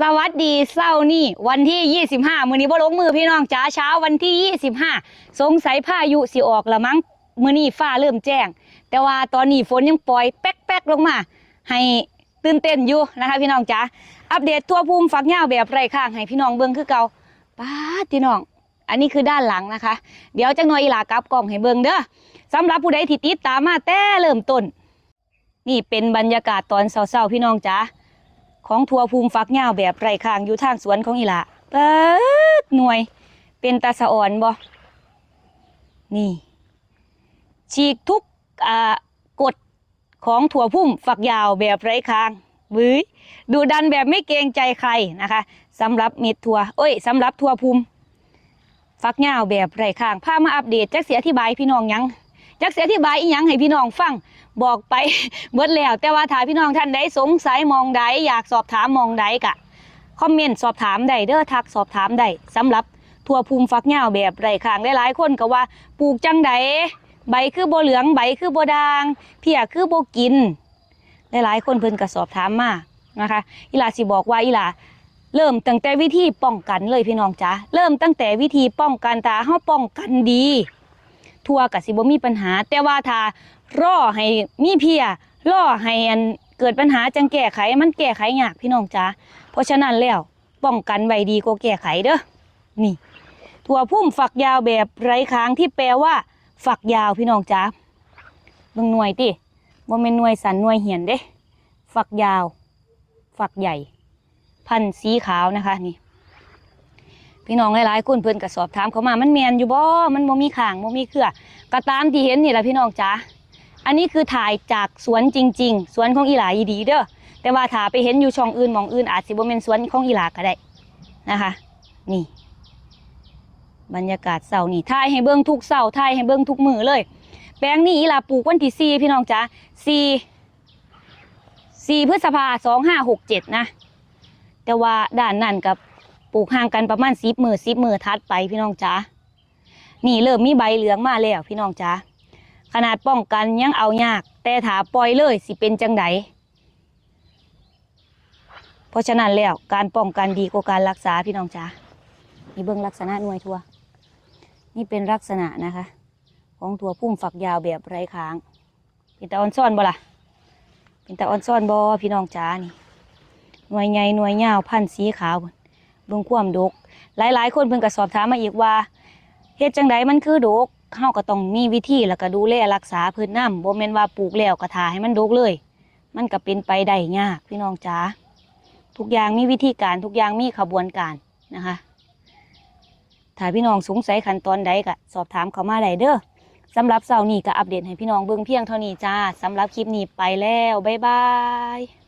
สวัสดีเศร้านี่วันที่ 25 มื้อนี้บ่ลงมือพี่น้องจ๋าเช้าวันที่ 25 สงสัยพายุสิออกละมั้งมื้อนี้ฟ้าเริ่มแจ้ง แต่ว่าตอนนี้ฝนยังปล่อยแป๊กๆลงมา ให้ตื่นเต้นอยู่นะคะพี่น้องจ๋าอัปเดตทั่วภูมิฝักยาวแบบไร้ข้างให้พี่น้องเบิ่งคือเก่าป้าพี่น้อง อันนี้คือด้านหลังนะคะ เดี๋ยวจังหน่อยอีหลากลับกล้องให้เบิ่งเด้อสำหรับผู้ใดที่ติดตามมาแต่เริ่มต้น นี่เป็นบรรยากาศตอนเช้าๆพี่น้องจ๋า ของทัวภูมิฟักยาวแบบไร่ข้างอยู่ทางสวนของอีละเปิดหน่วย เป็นตาสะอ่อนบ่นี่ ฉีกทุกอ่ากฎของถั่วพุ่มฝักยาวแบบไร้ค้างบื้ยดูดันแบบไม่เกรงใจใครนะคะสำหรับเม็ดถั่วเอ้ยสำหรับถั่วพุ่มฝักยาวแบบไร้ค้างพามาอัปเดตจักเสียอธิบายพี่น้องยัง จักเสียอธิบายอีหยังให้พี่น้องฟังบอกไปเบิดแล้ว แต่ว่าถ้าพี่น้องท่านใดสงสัยมองใดอยากสอบถามมองใดกะคอมเมนต์สอบถามได้เด้อทักสอบถามได้สำหรับทั่วภูมิฟักยาแบบไรข้างหลายๆคนก็ว่าปลูกจังใดใบคือโบเหลืองใบคือโบด่างเพียคือโบกินหลายๆคนเพิ่นก็สอบถามมานะคะอีหลาสิบอกว่าอีหลาเริ่มตั้งแต่วิธีป้องกันเลยพี่น้องจ๋าเริ่มตั้งแต่วิธีป้องกันถ้าเฮาป้องกันดี ทั่วกับสิบ่มีปัญหา แต่ว่าถ้ารอให้มีเพียรอให้อันเกิดปัญหาจังแก้ไขมันแก้ไขยากพี่น้องจ๋าเพราะฉะนั้นแล้วป้องกันไว้ดีกว่าแก้ไขเด้อนี่ถั่วพุ่มฝักยาวแบบไร้ค้างที่แปลว่า ฝักยาวพี่น้องจ๋าเบิ่งหน่วยติบ่แม่นหน่วยสันหน่วยเหียนเด้ ฝักยาว ฝักใหญ่ พันธุ์สีขาวนะคะนี่ พี่น้องหลายๆคนเพิ่อนก็สอบถามเขามามันแมนอยู่บ่ มันบ่มีข้างบ่มีเครือก็ตามที่เห็นนี่แหละพี่น้องจ๋าอันนี้คือถ่ายจากสวนจริง ๆ สวนของอีหลาอีดีเด้อแต่ว่าถ้าไปเห็นอยู่ช่องอื่นมองอื่นอาจสิบ่แม่นสวนของอีหลาก็ได้นะคะ นี่ บรรยากาศเสาร์นี่ถ่ายให้เบิ่งทุกเสาร์ถ่ายให้เบิ่งทุกมือเลย แปลงนี้อีหลาปลูกวันที่4พี่น้องจ๋า4 4พฤษภา2567นะ แต่ว่าด้านนั้นกับ ปลูกห่างกันประมาณสิบมือสิบมือทัดไปพี่น้องจ๋านี่เริ่มมีใบเหลืองมาแล้วพี่น้องจ๋าขนาดป้องกันยังเอายาก แต่ถาปล่อยเลยสิเป็นจังไดเพราะฉะนั้นแล้วการป้องกันดีกว่าการรักษาพี่น้องจ๋านี่เบิ้องลักษณะหน่วยทัว นี่เป็นลักษณะนะคะ ของถั่วพุ่มฝักยาวแบบไร้ค้างเป็นตาออนซ่อนบ่ล่ะเป็นตาออนซ่อนบ่พี่น้องจ๋านี่หน่วยใหญ่หน่วยยาวพันสีขาวพุ่น เบิ่งความดก หลายๆ คนเพิ่นก็สอบถามมาอีกว่าเฮ็ดจังไดมันคือดกเฮาก็ต้องมีวิธีแล้วก็ดูแลรักษาพิ่นนํบ่แม่นว่าปลูกแล้วก็ทาให้มันดกเลย มันก็เป็นไปได้ยากพี่น้องจ๋าทุกอย่างมีวิธีการทุกอย่างมีขบวนการนะคะถ้าพี่น้องสงสัยขั้นตอนใดก็สอบถามเข้ามาได้เด้อสำหรับเสาร์นี้ก็อัปเดตให้พี่น้องเบิ่งเพียงเท่านี้จ้าสำหรับคลิปนี้ไปแล้วบ๊ายบาย